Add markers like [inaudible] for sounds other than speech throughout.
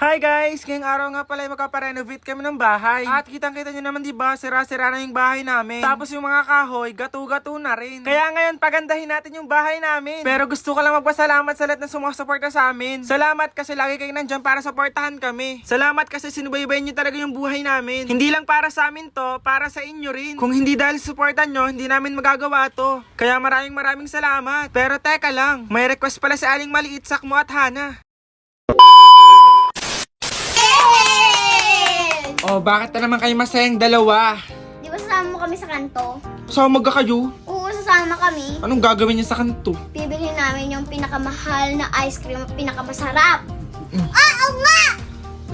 Hi guys! Ngayong araw nga pala ay magpaparenovate kami ng bahay. At kitang-kita nyo naman di ba, sira-sira na yung bahay namin. Tapos yung mga kahoy, gato-gato na rin. Kaya ngayon, pagandahin natin yung bahay namin. Pero gusto ko lang magpasalamat sa lahat na sumusuporta sa amin. Salamat kasi lagi kayo nandyan para supportahan kami. Salamat kasi sinubaybayan nyo talaga yung buhay namin. Hindi lang para sa amin to, para sa inyo rin. Kung hindi dahil sa supportan nyo, hindi namin magagawa to. Kaya maraming maraming salamat. Pero teka lang, may request pala si Aling Maliit, Sakmo at Hana. Oh, bakit na naman kayo masayang dalawa? Di ba sasama mo kami sa kanto? Saan magka kayo? Oo, sasama kami. Anong gagawin niya sa kanto? Bibili namin yung pinakamahal na ice cream at pinakamasarap. Mm. Ah, oo nga!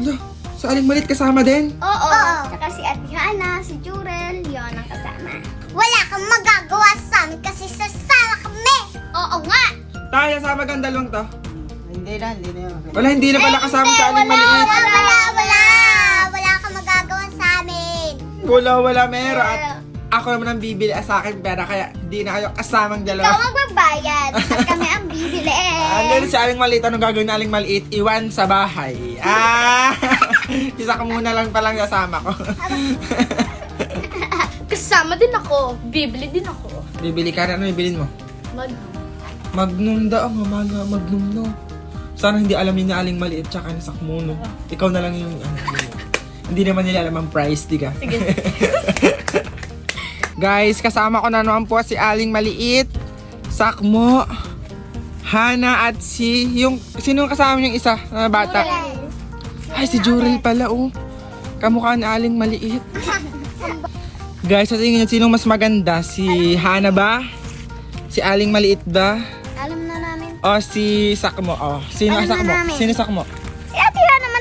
Ala, sa aling malit kasama din? Oo. Tsaka si Ate Hana, si Jurel, yon ang kasama. Wala kang magagawa sa amin kasi sasama kami! Oo nga! Tayo, sama kang dalawang to. Hindi na, hindi na yun. Wala, hindi na pala kasama sa aling maliit. wala, wala, amin! Wala, wala, mera. At ako naman ang bibili sa akin pera, kaya hindi na kayo kasamang Ikaw dalawa. magbabayad at kami ang bibili. [laughs] Andun si aling maliit. Anong gagawin na aling maliit? Iwan sa bahay. Ah! [laughs] Isa ka muna lang palang kasama ko. [laughs] Kasama din ako. Bibili din ako. Bibili ka na. Ano bibilin mo? Mag... Magnum daw, ang mamaga, magnum no. Sana hindi alam ni Aling Maliit tsaka ni Sakmo, no. Ikaw na lang yung, ano, hindi naman nila alam ang price, di ka? Sige. [laughs] Guys, kasama ko na naman po si Aling Maliit, Sakmo, Hana at si, yung, sino yung kasama yung isa na bata? Ay, si Jurel pala, oh. Kamukha ni Aling Maliit. Guys, sa tingin niyo, sinong mas maganda? Si Hana ba? Si Aling Maliit ba? Alam na namin. O si Sakmo. O, sino Alam na Sakmo? Sino Sakmo?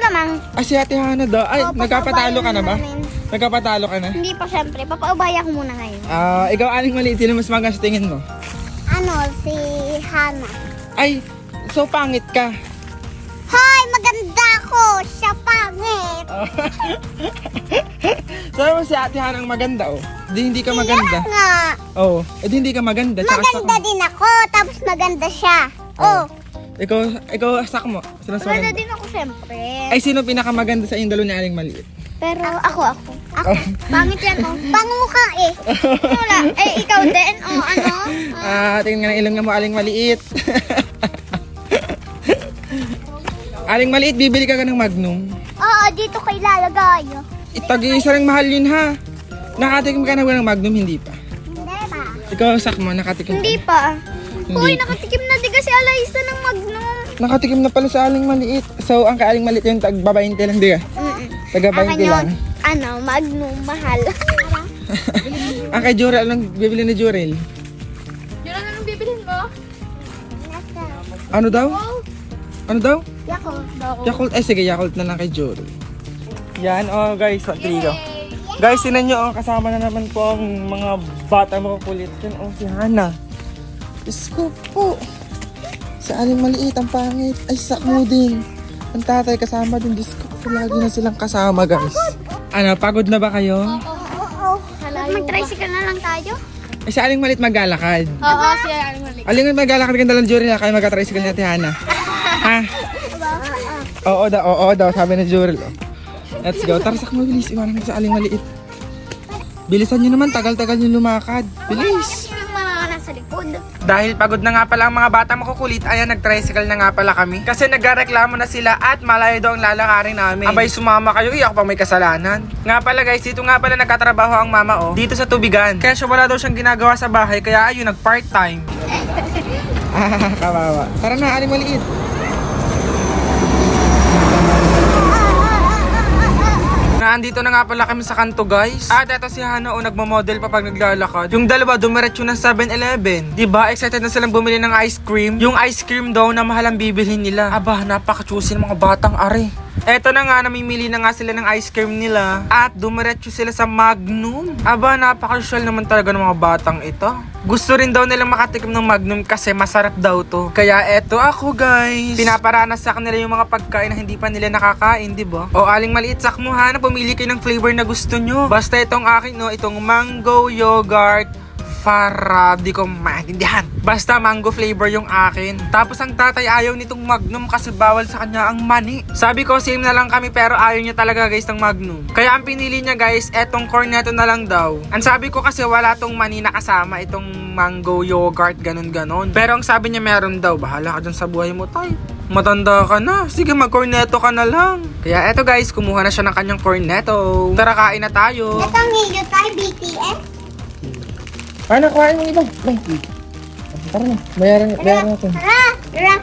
Malamang. Ah, si Ate Hana daw. Ay, Oo, nagkapatalo ka na ba? namin. Nagkapatalo ka na? Hindi pa syempre. Papaubaya ko muna ngayon. Ah, ikaw aling maliit. Sino mas maganda sa tingin mo? Ano, si Hana. Ay, so pangit ka. Hoy, maganda ako! Siya pangit! [laughs] Sabi mo si Ate Hana ang maganda, oh. Di hindi ka maganda. Kaya nga! Oo. Oh, eh di hindi ka maganda. Tsaka Maganda din ako, tapos maganda siya. Oh, Ikaw, ikaw Sakmo. Sino mas maganda din ako syempre. Ay, sino pinakamaganda sa inyong dalawa ni Aling Maliit? Pero ako, ako. Ako. Pangit yan, oh. Pangmukha eh. Wala. [laughs] Eh, ikaw din, oh, ano? [laughs] Ah, tingnan nga ng ilong mo, Aling Maliit. [laughs] Aling Maliit, bibili ka ka ng Magnum. Oo, dito kay lalagay. oh. Itag-isa rin mahal yun ha. Nakatikim ka na ba ng Magnum? Hindi pa. Hindi ba? Ikaw, Sakmo, nakatikim Hindi pa. Hindi. Hoy, nakatikim di kasi Alaysa ng Magnum. Nakatikim na pala sa aling maliit. So, ang kaaling maliit yung tagba 20 lang, di ka? Mm-mm. Taga 20 Akin lang. ano, Magnum, mahal. Ang [laughs] kay Jurel, anong bibili ni Jurel? Yun ano nang bibilin mo? Ano daw? Ano daw? Yako. Yakult. Eh, sige, Yakult na lang kay Jurel. Yan, oh guys, what trigo. Guys, tinan nyo, oh, kasama na naman po ang mga bata makukulit. Yan, oh, si Hana. Diyos ko po. Sa aling maliit, ang pangit. Ay, sakmo din. Ang tatay kasama din. Diyos ko lagi na silang kasama, guys. Ano, pagod na ba kayo? Oo. Mag-tricycle na lang tayo. Ay, sa aling maliit maglalakad. Oo, siya ang mali. Aling maliit maglalakad ka dalang Jurel, ha? Kaya magka-tricycle ni Ate Hana. ha? Oo daw, oo daw, sabi ni Jurel. Oh. Let's go. Tara, sakmo, bilis. Iwanan sa aling maliit. Bilisan nyo naman, tagal-tagal nyo lumakad. Bilis. Nasa likod. Dahil pagod na nga pala ang mga bata makukulit, ayan, nag-tricycle na nga pala kami. Kasi nagreklamo na sila at malayo daw ang lalakarin namin. Abay, sumama kayo, iyak pa may kasalanan. Nga pala guys, dito nga pala nagkatrabaho ang mama oh, dito sa tubigan. Kaya siya wala daw siyang ginagawa sa bahay, kaya ayun, nag-part-time. ah, [laughs] [laughs] kawawa. Tara na, aling maliit. Naandito na nga pala kami sa kanto guys. At eto si Hana o nagmo-model pa pag naglalakad. Yung dalawa dumiretso ng 7-Eleven. 'Di ba? Excited na silang bumili ng ice cream. Yung ice cream daw na mahal ang bibilhin nila. Aba, napaka-choosy ng mga batang are. Eto na nga, namimili na nga sila ng ice cream nila. At dumiretso sila sa Magnum. Aba, napaka-social naman talaga ng mga batang ito. Gusto rin daw nilang makatikim ng Magnum kasi masarap daw to. Kaya eto ako guys. Pinaparanas sa kanila yung mga pagkain na hindi pa nila nakakain, di ba? O aling maliit sakmo ha, na pumili kayo ng flavor na gusto nyo. Basta itong akin no, itong mango yogurt para di ko maintindihan. Basta mango flavor yung akin. Tapos ang tatay ayaw nitong magnum kasi bawal sa kanya ang mani. Sabi ko same na lang kami pero ayaw niya talaga guys ng magnum. Kaya ang pinili niya guys, etong cornetto na lang daw. Ang sabi ko kasi wala tong mani na kasama itong mango yogurt ganun ganon. Pero ang sabi niya meron daw. Bahala ka dyan sa buhay mo tay. Matanda ka na. Sige, mag-cornetto ka na lang. Kaya eto guys, kumuha na siya ng kanyang cornetto. Tara, kain na tayo. Ito ang tayo, BTS. Ano, kuhain mo ibang. Tara na, bayaran, bayaran natin. Tara, tara.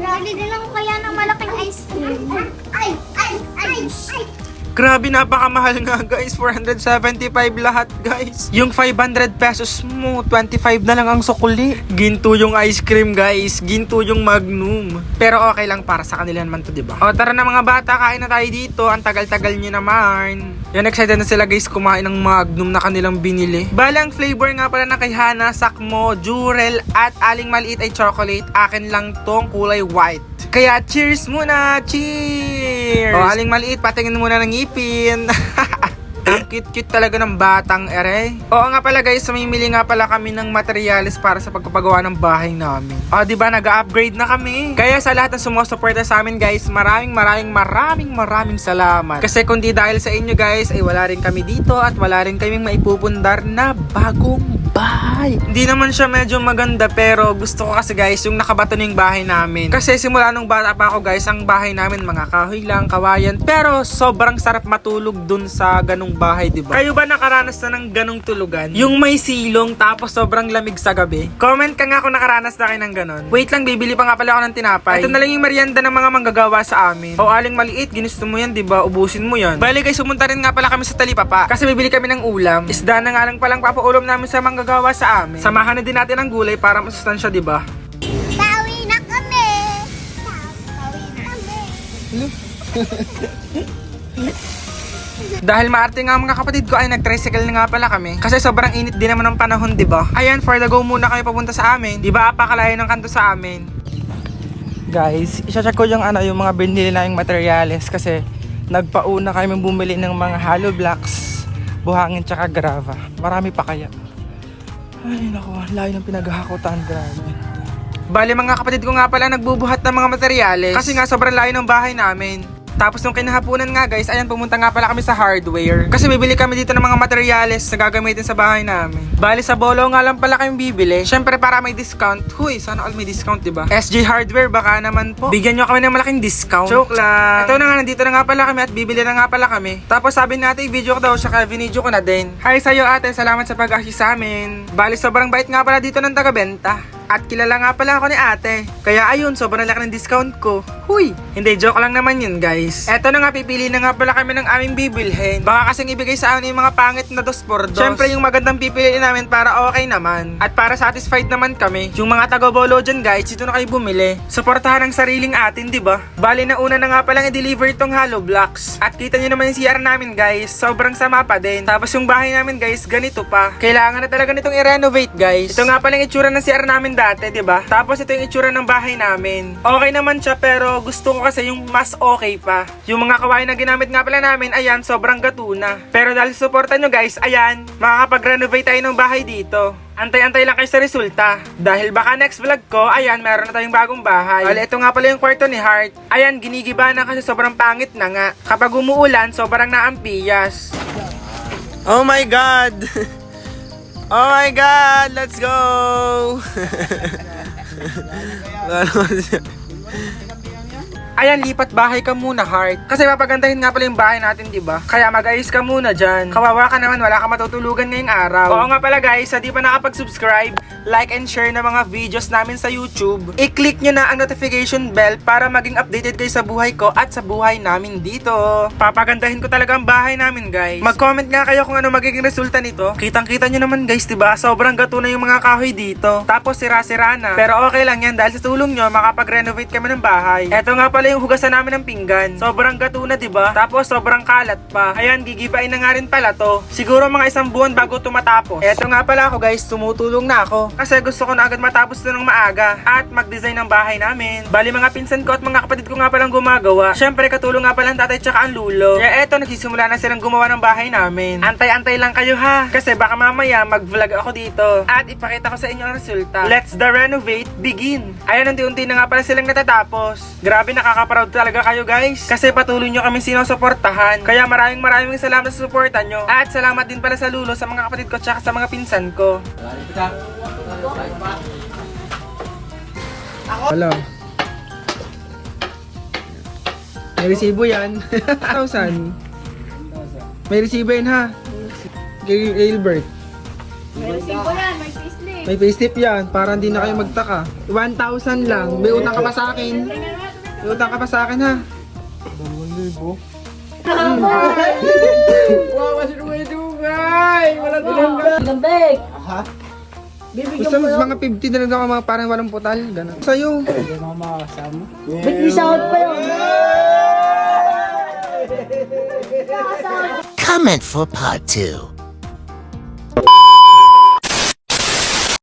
Lagi din ako kaya ng malaking ice cream. Ay, ay, ay, ay. Grabe, napakamahal nga guys. 475 lahat guys. Yung 500 pesos mo, 25 na lang ang sukuli. Ginto yung ice cream guys. Ginto yung magnum. Pero okay lang para sa kanila naman to, di ba? O tara na mga bata, kain na tayo dito. Ang tagal-tagal nyo naman. Yan, excited na sila guys kumain ng magnum na kanilang binili. Balang flavor nga pala na kay Hana, Sakmo, Jurel at Aling Maliit ay chocolate. Akin lang tong kulay white. Kaya cheers muna! Cheers! O, aling maliit, patingin muna ng ngipin. [laughs] Ang cute-cute talaga ng batang ere. Oo nga pala guys, mamimili nga pala kami ng materyales para sa pagpapagawa ng bahay namin. O, di ba nag-upgrade na kami? Kaya sa lahat ng sumusuporta sa amin guys, maraming maraming maraming maraming salamat. Kasi kung di dahil sa inyo guys, ay wala rin kami dito at wala rin kaming maipupundar na bagong bahay. Hindi naman siya medyo maganda pero gusto ko kasi guys yung nakabato na yung bahay namin. Kasi simula nung bata pa ako guys, ang bahay namin mga kahoy lang, kawayan. Pero sobrang sarap matulog dun sa ganung bahay, di ba? Kayo ba nakaranas na ng ganung tulugan? Yung may silong tapos sobrang lamig sa gabi? Comment ka nga kung nakaranas na kayo ng ganon. Wait lang, bibili pa nga pala ako ng tinapay. Ito na lang yung merienda ng mga manggagawa sa amin. O aling maliit, ginusto mo yan, di ba? Ubusin mo yan. Bali guys, sumunta rin nga pala kami sa Talipapa. Kasi bibili kami ng ulam. Isda na nga lang palang papaulam namin sa manggagawa sa amin. Samahan na din natin ang gulay para masustansya, di ba? Bawi na kami. Bawi na kami. [laughs] Dahil maarte nga mga kapatid ko ay nag-tricycle na nga pala kami. Kasi sobrang init din naman ng panahon, di ba? Ayan, for the go muna kami papunta sa amin. Di ba, apakalayo ng kanto sa amin. Guys, isa-check ko yung ano, yung mga binili na yung materials kasi nagpauna kami bumili ng mga hollow blocks, buhangin tsaka grava. Marami pa kaya. Ay, ang layo ng pinaghahakutan, grabe. Bali mga kapatid ko nga pala nagbubuhat ng mga materyales kasi nga sobrang layo ng bahay namin. Tapos nung kinahaponan nga guys, ayan pumunta nga pala kami sa hardware. Kasi bibili kami dito ng mga materyales na gagamitin sa bahay namin. Bali sa bolo nga lang pala kami bibili. Syempre para may discount. Huy, sana all may discount, 'di ba? SJ Hardware baka naman po. Bigyan nyo kami ng malaking discount. Joke lang. Ito na nga, nandito na nga pala kami at bibili na nga pala kami. Tapos sabi natin, video ko daw siya kaya video ko na din. Hi sa'yo ate, salamat sa pag-assist sa amin. Bali sobrang bait nga pala dito ng taga-benta. At kilala nga pala ako ni ate. Kaya ayun, sobrang laki ng discount ko. Huy! Hindi, joke lang naman yun guys. Eto na nga, pipili na nga pala kami ng aming bibilhin. Baka kasing ibigay sa amin yung mga pangit na dos por dos. Siyempre yung magandang pipiliin namin para okay naman. At para satisfied naman kami. Yung mga taga-bolo dyan guys, dito na kayo bumili. Suportahan ang sariling atin, di ba? Bali na una na nga palang i-deliver itong hollow blocks. At kita nyo naman yung CR namin guys, sobrang sama pa din. Tapos yung bahay namin guys, ganito pa. Kailangan na talaga nitong i-renovate guys. Ito nga pala yung itsura ng CR namin dati, di ba? Tapos ito yung itsura ng bahay namin. Okay naman siya pero gusto ko kasi yung mas okay pa. Yung mga kawain na ginamit nga pala namin, ayan, sobrang gatuna. Pero dahil suporta nyo guys, ayan, makakapag-renovate tayo ng bahay dito. Antay-antay lang kayo sa resulta. Dahil baka next vlog ko, ayan, meron na tayong bagong bahay. Well, ito nga pala yung kwarto ni Heart. Ayan, ginigiba na kasi sobrang pangit na nga. Kapag umuulan, sobrang naampiyas. Oh my God! [laughs] Oh my God! Let's go! [laughs] Ayan, lipat bahay ka muna, Heart. Kasi papagandahin nga pala yung bahay natin, di ba? Kaya mag-ayos ka muna dyan. Kawawa ka naman, wala ka matutulugan ngayong araw. Oo nga pala guys, sa di pa nakapag-subscribe, like and share na mga videos namin sa YouTube, i-click nyo na ang notification bell para maging updated kayo sa buhay ko at sa buhay namin dito. Papagandahin ko talaga ang bahay namin, guys. Mag-comment nga kayo kung ano magiging resulta nito. Kitang-kita nyo naman, guys, di ba? Sobrang gato na yung mga kahoy dito. Tapos sira-sira na. Pero okay lang yan dahil sa tulong nyo, makapag-renovate kami ng bahay. Eto nga pala pala yung hugasan namin ng pinggan. Sobrang gato na, di ba? Tapos sobrang kalat pa. Ayan, gigibain na nga rin pala to. Siguro mga isang buwan bago to matapos. Eto nga pala ako guys, tumutulong na ako. Kasi gusto ko na agad matapos to ng maaga. At mag-design ng bahay namin. Bali mga pinsan ko at mga kapatid ko nga palang gumagawa. Syempre katulong nga pala ang tatay tsaka ang lulo. Kaya eto, nagsisimula na silang gumawa ng bahay namin. Antay-antay lang kayo ha. Kasi baka mamaya mag-vlog ako dito. At ipakita ko sa inyo ang resulta. Let's the renovate begin. Ayan, unti-unti na nga pala silang natatapos. Grabe, nakaka-proud talaga kayo guys. Kasi patuloy nyo kami sinusuportahan. Kaya maraming maraming salamat sa suporta nyo. At salamat din pala sa lulo, sa mga kapatid ko, tsaka sa mga pinsan ko. Hello. May resibo yan. [laughs] 1,000. May resibo yan ha. Gil- Gilbert. May resibo yan, may payslip. May payslip yan, para hindi na kayo magtaka. 1,000 lang. May utang ka pa sa akin. May utang ka pa sa akin ha. Ha? Gusto mo mga 50 na lang ako mga parang walang putal. Ganun. Sa'yo. Hindi mo makakasama. Comment for part two.